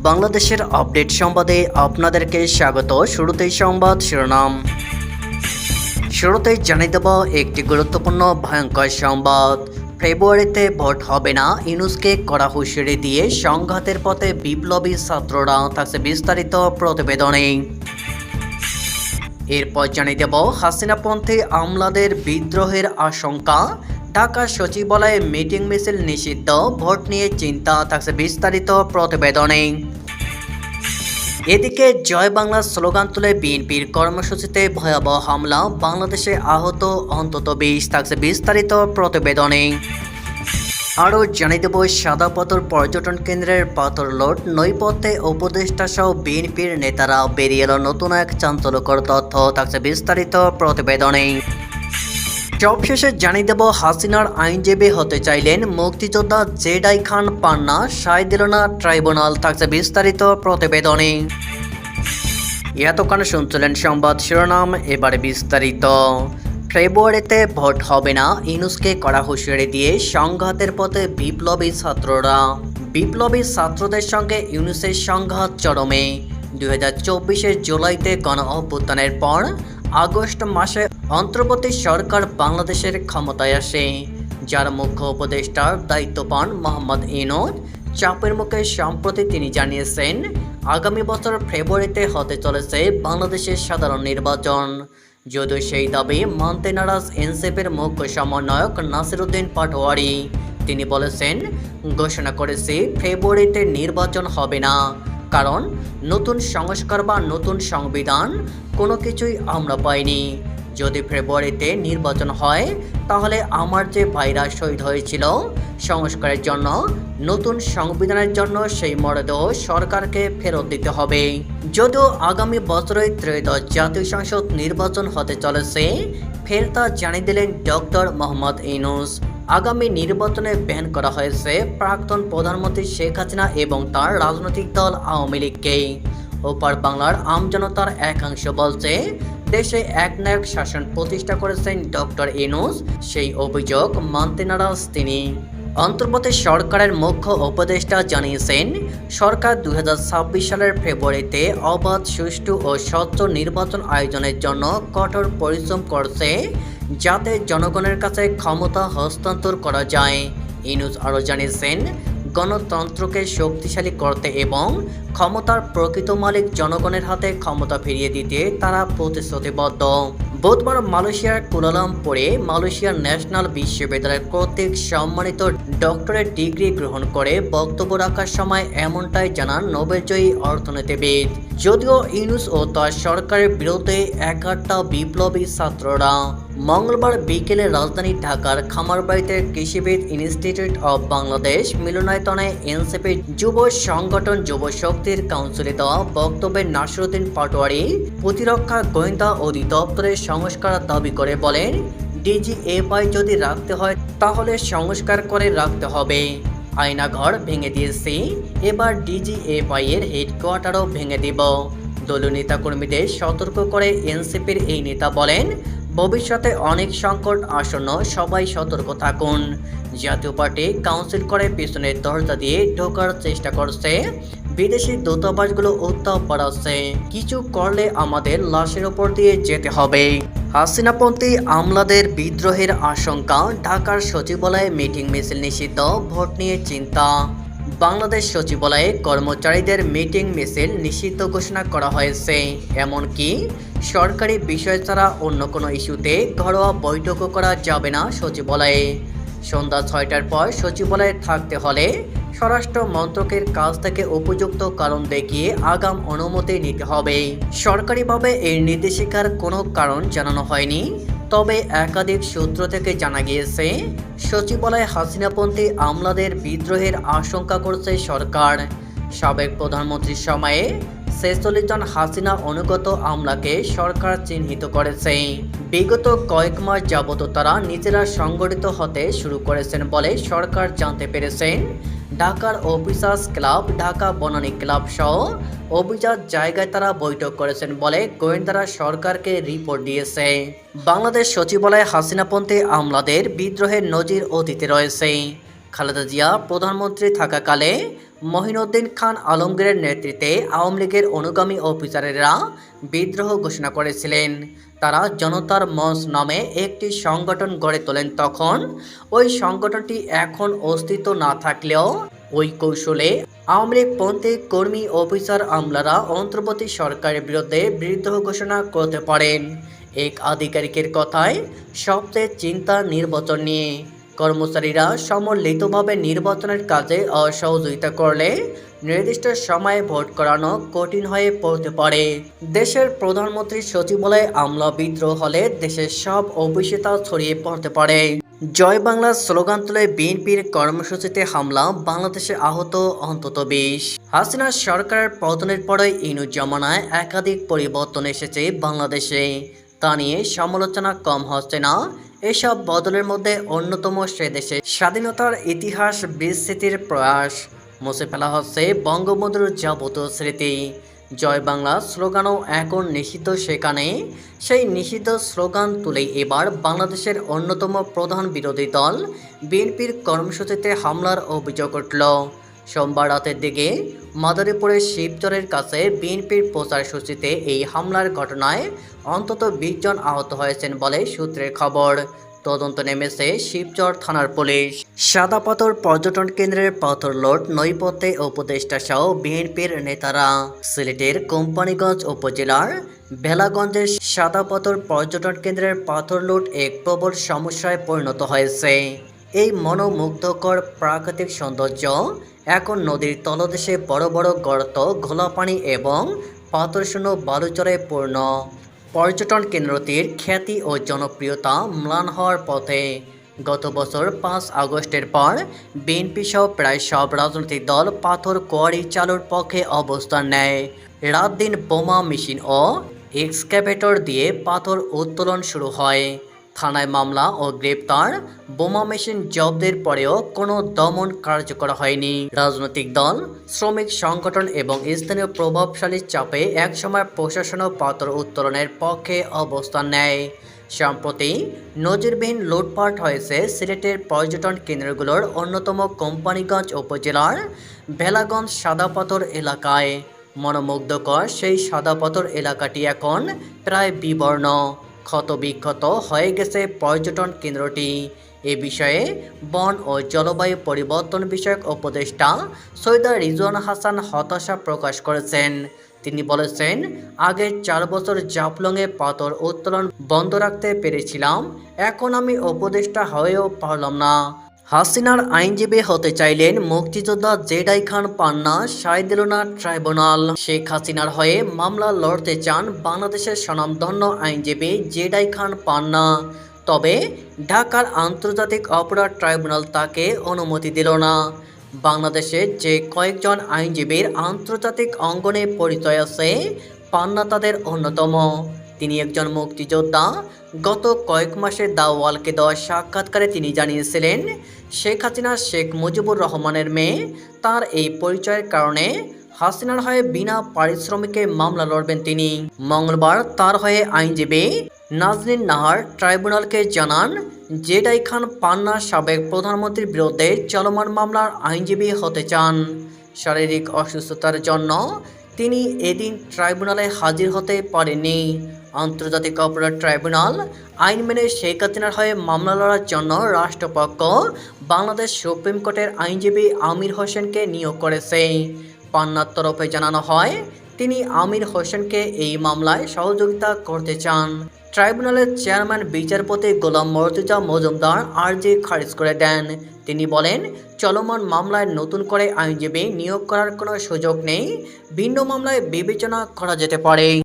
বাংলাদেশের আপডেট সংবাদে আপনাদেরকে স্বাগত শুরুতেই সংবাদ শিরোনাম শুরুতেই জানিয়ে দেব একটি গুরুত্বপূর্ণ ভয়ঙ্কর সংবাদ ফেব্রুয়ারিতে ভোট হবে না ইনুসকে কড়া হুঁশিয়ারি দিয়ে সংঘাতের পথে বিপ্লবী ছাত্ররা থাকছে বিস্তারিত প্রতিবেদনে এরপর জানিয়ে দেব হাসিনাপন্থী আমলাদের বিদ্রোহের আশঙ্কা ঢাকা সচিবালয়ে মিটিং মিছিল নিষিদ্ধ, ভোট নিয়ে চিন্তা থাকছে বিস্তারিত প্রতিবেদনে। এদিকে জয় বাংলা স্লোগান তুলে বিএনপির কর্মসূচিতে ভয়াবহ হামলা, বাংলাদেশে আহত অন্তত বিশ থাকছে বিস্তারিত প্রতিবেদনে। আরও জানিয়ে দেব, সাদা পাথর পর্যটন কেন্দ্রের পাথর লোট নৈপথ্যে উপদেষ্টা সহ বিএনপির নেতারা বেরিয়ে এলো নতুন এক চাঞ্চল্যকর তথ্য, থাকছে বিস্তারিত প্রতিবেদনে। সবশেষে জানিয়ে দেব, হাসিনার আইনজীবী হতে চাইলেন মুক্তিযোদ্ধা জেডাই খান পান্না সাই দিল না ট্রাইব্যুনাল থাকছে বিস্তারিত প্রতিবেদনে। এতক্ষণ শুনছিলেন সংবাদ শিরোনাম, এবারে বিস্তারিত। ফেব্রুয়ারিতে ভোট হবে না ইনুসকে কড়া হুঁশিয়ারি দিয়ে সংঘাতের পথে বিপ্লবী ছাত্ররা। বিপ্লবী ছাত্রদের সঙ্গে ইউনুসের সংঘাত চরমে। দুই হাজার চব্বিশের জুলাইতে গণ অভ্যুত্থানের পর আগস্ট মাসে অন্তর্বর্তী সরকার বাংলাদেশের ক্ষমতায় আসে, যার মুখ্য উপদেষ্টার দায়িত্ব পান মোহাম্মদ ইনুদ চাপের মুখে সম্প্রতি তিনি জানিয়েছেন, আগামী বছর ফেব্রুয়ারিতে হতে চলেছে বাংলাদেশের সাধারণ নির্বাচন। যদিও সেই দাবি মানতে নারাজ এনসিপির মুখ্য সমন্বয়ক নাসিরুদ্দিন পাটোয়ারি। তিনি বলেছেন, ঘোষণা করেছি ফেব্রুয়ারিতে নির্বাচন হবে না। কারণ নতুন সংস্কার বা নতুন সংবিধান কোনো কিছুই আমরা পাইনি। যদি ফেব্রুয়ারিতে নির্বাচন হয়, তাহলে আমার যে ভাইরা শহীদ হয়েছিল সংস্কারের জন্য, নতুন সংবিধানের জন্য সেই মরদেহ সরকারকে ফেরত দিতে হবে। যদিও আগামী বছরে ত্রয়োদশ জাতীয় সংসদ নির্বাচন হতে চলেছে, ফের তা জানিয়ে দিলেন ডক্টর মোহাম্মদ ইনুস আগামী নির্বাচনে ব্যান করা হয়েছে প্রাক্তন প্রধানমন্ত্রী শেখ হাসিনা এবং তার রাজনৈতিক দল আওয়ামী লীগকে। ওপার বাংলার আমজনতার একাংশ বলছে, দেশে এক নায়ক শাসন প্রতিষ্ঠা করেছেন ডক্টর ইনুস সেই অভিযোগ মানতে নারাজ তিনি। অন্তর্বর্তী সরকারের মুখ্য উপদেষ্টা জানিয়েছেন, সরকার দু হাজার ছাব্বিশ সালের ফেব্রুয়ারিতে অবাধ, সুষ্ঠু ও স্বচ্ছ নির্বাচন আয়োজনের জন্য কঠোর পরিশ্রম করছে যাতে জনগণের কাছে ক্ষমতা হস্তান্তর করা যায়। ইনুজ আরও জানিয়েছেন, গণতন্ত্রকে শক্তিশালী করতে এবং ক্ষমতার প্রকৃত মালিক জনগণের হাতে ক্ষমতা ফিরিয়ে দিতে তারা প্রতিশ্রুতিবদ্ধ। বুধবার মালয়েশিয়ার কুলালামপুরে মালয়েশিয়ার ন্যাশনাল বিশ্ববিদ্যালয় কর্তৃক সম্মানিত ডক্টরেট ডিগ্রি গ্রহণ করে বক্তব্য রাখার সময় এমনটাই জানান নোবেলজয়ী অর্থনীতিবিদ। যদিও ইউনুস ও তার সরকারের বিরুদ্ধে একাত্তা বিপ্লবী ছাত্ররা মঙ্গলবার বিকেলে রাজধানী ঢাকার খামারবাড়িতে কৃষিবিদ ইনস্টিটিউট অব বাংলাদেশ মিলনায়তনে এনসিপি যুব সংগঠন যুব শক্তির কাউন্সিলে দেওয়া বক্তব্যে নাসিরুদ্দিন পাটোয়ারি, প্রতিরক্ষা গোয়েন্দা অধিদপ্তরের সংস্কার দাবি করে বলেন, ডিজিএফআই যদি রাখতে হয়, তাহলে সংস্কার করে রাখতে হবে। আয়নাঘর ভেঙে দিয়েছি, এবার ডিজিএফআই এর হেডকোয়ার্টারও ভেঙে দিব। দলীয় নেতাকর্মীদের সতর্ক করে এনসিপির এই নেতা বলেন ভবিষ্যতে অনেক সংকট আসন্ন, সবাই সতর্ক থাকুন। জাতীয় পার্টি কাউন্সিল করে পিছনের দরজা দিয়ে ঢোকার চেষ্টা করছে। বিদেশি দূতাবাসগুলো উত্তাপ বাড়াচ্ছে। কিছু করলে আমাদের লাশের ওপর দিয়ে যেতে হবে। হাসিনাপন্থী আমলাদের বিদ্রোহের আশঙ্কা, ঢাকার সচিবালয়ে মিটিং মিছিল নিষিদ্ধ, ভোট নিয়ে চিন্তা। বাংলাদেশ সচিবালয়ে কর্মচারীদের মিটিং মিছিল নিষিদ্ধ ঘোষণা করা হয়েছে। এমনকি সরকারি বিষয় ছাড়া অন্য কোনো ইস্যুতে ঘরোয়া বৈঠকও করা যাবে না সচিবালয়ে। সন্ধ্যা ছয়টার পর সচিবালয়ে থাকতে হলে স্বরাষ্ট্র মন্ত্রকের কাছ থেকে উপযুক্ত কারণ দেখিয়ে আগাম অনুমতি নিতে হবে। সরকারিভাবে এর নির্দেশিকার কোনো কারণ জানানো হয়নি। তবে একাধিক সূত্র থেকে জানা গিয়েছে, সচিবালয়ে হাসিনাপন্থী আমলাদের বিদ্রোহের আশঙ্কা করছে সরকার। সাবেক প্রধানমন্ত্রীর সময়ে ছেচল্লিশ জন হাসিনা অনুগত আমলাকে সরকার চিহ্নিত করেছে। বিগত কয়েক মাস যাবত তারা নিজেরা সংগঠিত হতে শুরু করেছেন বলে সরকার জানতে পেরেছেন। ঢাকার officers club, Dhaka Banani club সহ অভিজাত জায়গায় তারা বৈঠক করেছেন বলে গোয়েন্দারা সরকারকে রিপোর্ট দিয়েছে। বাংলাদেশ সচিবালয়ে হাসিনাপন্থী আমলাদের বিদ্রোহের নজির অতীতে রয়েছে। খালেদা জিয়া প্রধানমন্ত্রী থাকাকালে মহিনুদ্দিন খান আলমগীরের নেতৃত্বে আওয়ামী লীগের অনুগামী অফিসারেরা বিদ্রোহ ঘোষণা করেছিলেন। তারা জনতার মঞ্চ নামে একটি সংগঠন গড়ে তোলেন তখন। ওই সংগঠনটি এখন অস্তিত্ব না থাকলেও ওই কৌশলে আওয়ামী লীগ পন্থী কর্মী অফিসার আমলারা অন্তর্বর্তী সরকারের বিরুদ্ধে বিদ্রোহ ঘোষণা করতে পারেন। এক আধিকারিকের কথায়, সবচেয়ে চিন্তা নির্বাচন নিয়ে। কর্মচারীরা সম্মিলিতভাবে নির্বাচনের কাজে অসহযোগিতা করলে নির্দিষ্ট সময়ে ভোট করানো কঠিন হয়ে পড়তে পারে। দেশের প্রধানমন্ত্রী সচিবালয়ে আমলা বিদ্রোহ হলে দেশের সব অভিষেতা ছড়িয়ে পড়তে পারে। জয় বাংলা স্লোগান তুলে বিএনপির কর্মসূচিতে হামলা, বাংলাদেশে আহত অন্তত বিশ। হাসিনা সরকারের পতনের পরে ইনু জমানায় একাধিক পরিবর্তন এসেছে বাংলাদেশে। তা নিয়ে সমালোচনা কম হচ্ছে না। এসব বদলের মধ্যে অন্যতম সে দেশে স্বাধীনতার ইতিহাস বিস্মৃতির প্রয়াস। মুছে ফেলা হচ্ছে বঙ্গবন্ধুর যাবতীয় স্মৃতি। জয় বাংলা স্লোগানও এখন নিষিদ্ধ সেখানে। সেই নিষিদ্ধ স্লোগান তুলেই এবার বাংলাদেশের অন্যতম প্রধান বিরোধী দল বিএনপির কর্মসূচিতে হামলার অভিযোগ উঠল। সোমবার রাতের দিকে মাদারীপুরের শিবচরের কাছে বিএনপির প্রচার সূচিতে এই হামলার ঘটনায় অন্তত বিশ জন আহত হয়েছেন বলে সূত্রের খবর। তদন্ত নেমেছে শিবচর থানার পুলিশ। সাদা পাথর পর্যটন কেন্দ্রের পাথর লোড নৈপথ্যে উপদেষ্টা সহ বিএনপির নেতারা। সিলেটের কোম্পানিগঞ্জ উপজেলার বেলাগঞ্জের সাদা পাথর পর্যটন কেন্দ্রের পাথর লোড এক প্রবল সমস্যায় পরিণত হয়েছে। এই মনোমুগ্ধকর প্রাকৃতিক সৌন্দর্য এখন নদীর তলদেশে বড় বড় গর্ত, ঘোলাপানি এবং পাথরশূন্য বালুচরে পূর্ণ। পর্যটন কেন্দ্রটির খ্যাতি ও জনপ্রিয়তা ম্লান হওয়ার পথে গত বছর পাঁচ আগস্টের পর বিএনপি সহ প্রায় সব রাজনৈতিক দল পাথর কোয়ারি চালুর পক্ষে অবস্থান নেয়। রাত দিন বোমা, মেশিন ও এক্সক্যাভেটর দিয়ে পাথর উত্তোলন শুরু হয়। থানায় মামলা ও গ্রেপ্তার, বোমা, মেশিন জব্দের পরেও কোনো দমন কার্যকর হয়নি। রাজনৈতিক দল, শ্রমিক সংগঠন এবং স্থানীয় প্রভাবশালী চাপে একসময় প্রশাসনও পাথর উত্তোলনের পক্ষে অবস্থান নেয়। সম্প্রতি নজিরবিহীন লুটপাট হয়েছে সিলেটের পর্যটন কেন্দ্রগুলোর অন্যতম কোম্পানিগঞ্জ উপজেলার ভেলাগঞ্জ সাদাপাথর এলাকায়। মনোমুগ্ধকর সেই সাদাপাথর এলাকাটি এখন প্রায় বিবর্ণ। ক্ষতবিক্ষত হয়ে গেছে পর্যটন কেন্দ্রটি। এ বিষয়ে বন ও জলবায়ু পরিবর্তন বিষয়ক উপদেষ্টা সৈয়দা রিজওয়ান হাসান হতাশা প্রকাশ করেছেন। তিনি বলেছেন আগের চার বছর জাফলংয়ে পাথর উত্তোলন বন্ধ রাখতে পেরেছিলাম, এখন আমি উপদেষ্টা হয়েও পারলাম না। হাসিনার আইনজীবী হতে চাইলেন মুক্তিযোদ্ধা জেডাই খান পান্না সায় দিল ট্রাইব্যুনাল। শেখ হাসিনার হয়ে মামলা লড়তে চান বাংলাদেশের স্বনামধন্য আইনজীবী জেডাই খান পান্না। তবে ঢাকার আন্তর্জাতিক অপরাধ ট্রাইব্যুনাল তাকে অনুমতি দিল না। বাংলাদেশে যে কয়েকজন আইনজীবীর আন্তর্জাতিক অঙ্গনে পরিচয় আছে, পান্না তাদের অন্যতম। তিনি একজন মুক্তিযোদ্ধা। গত কয়েক মাসে দাওয়ালকে দেওয়া সাক্ষাৎকারে তিনি জানিয়েছিলেন, শেখ হাসিনা শেখ মুজিবুর রহমানের মেয়ে। তার এই পরিচয়ের কারণে হাসিনার হয়ে বিনা পারিশ্রমিকে মামলা লড়বেন তিনি। মঙ্গলবার তার হয়ে আইনজীবী নাজনীন নাহার ট্রাইব্যুনালকে জানান, জেডাই খান পান্না সাবেক প্রধানমন্ত্রীর বিরুদ্ধে চলমান মামলার আইনজীবী হতে চান। শারীরিক অসুস্থতার জন্য তিনি এদিন ট্রাইব্যুনালে হাজির হতে পারেননি। আন্তর্জাতিক অপরাধ ট্রাইব্যুনাল আইন মেনে শেখ হাসিনার হয়ে মামলা লড়ার জন্য রাষ্ট্রপক্ষ বাংলাদেশ সুপ্রিম কোর্টের আইনজীবী আমির হোসেনকে নিয়োগ করেছে। পান্নার তরফে জানানো হয় তিনি আমির হোসেনকে এই মামলায় সহযোগিতা করতে চান। ট্রাইব্যুনালের চেয়ারম্যান, বিচারপতি গোলাম মর্তুজা মজুমদার আর্জি খারিজ করে দেন। তিনি বলেন, চলমান মামলায় নতুন করে আইনজীবী নিয়োগ করার কোনো সুযোগ নেই। ভিন্ন মামলায় বিবেচনা করা যেতে পারে।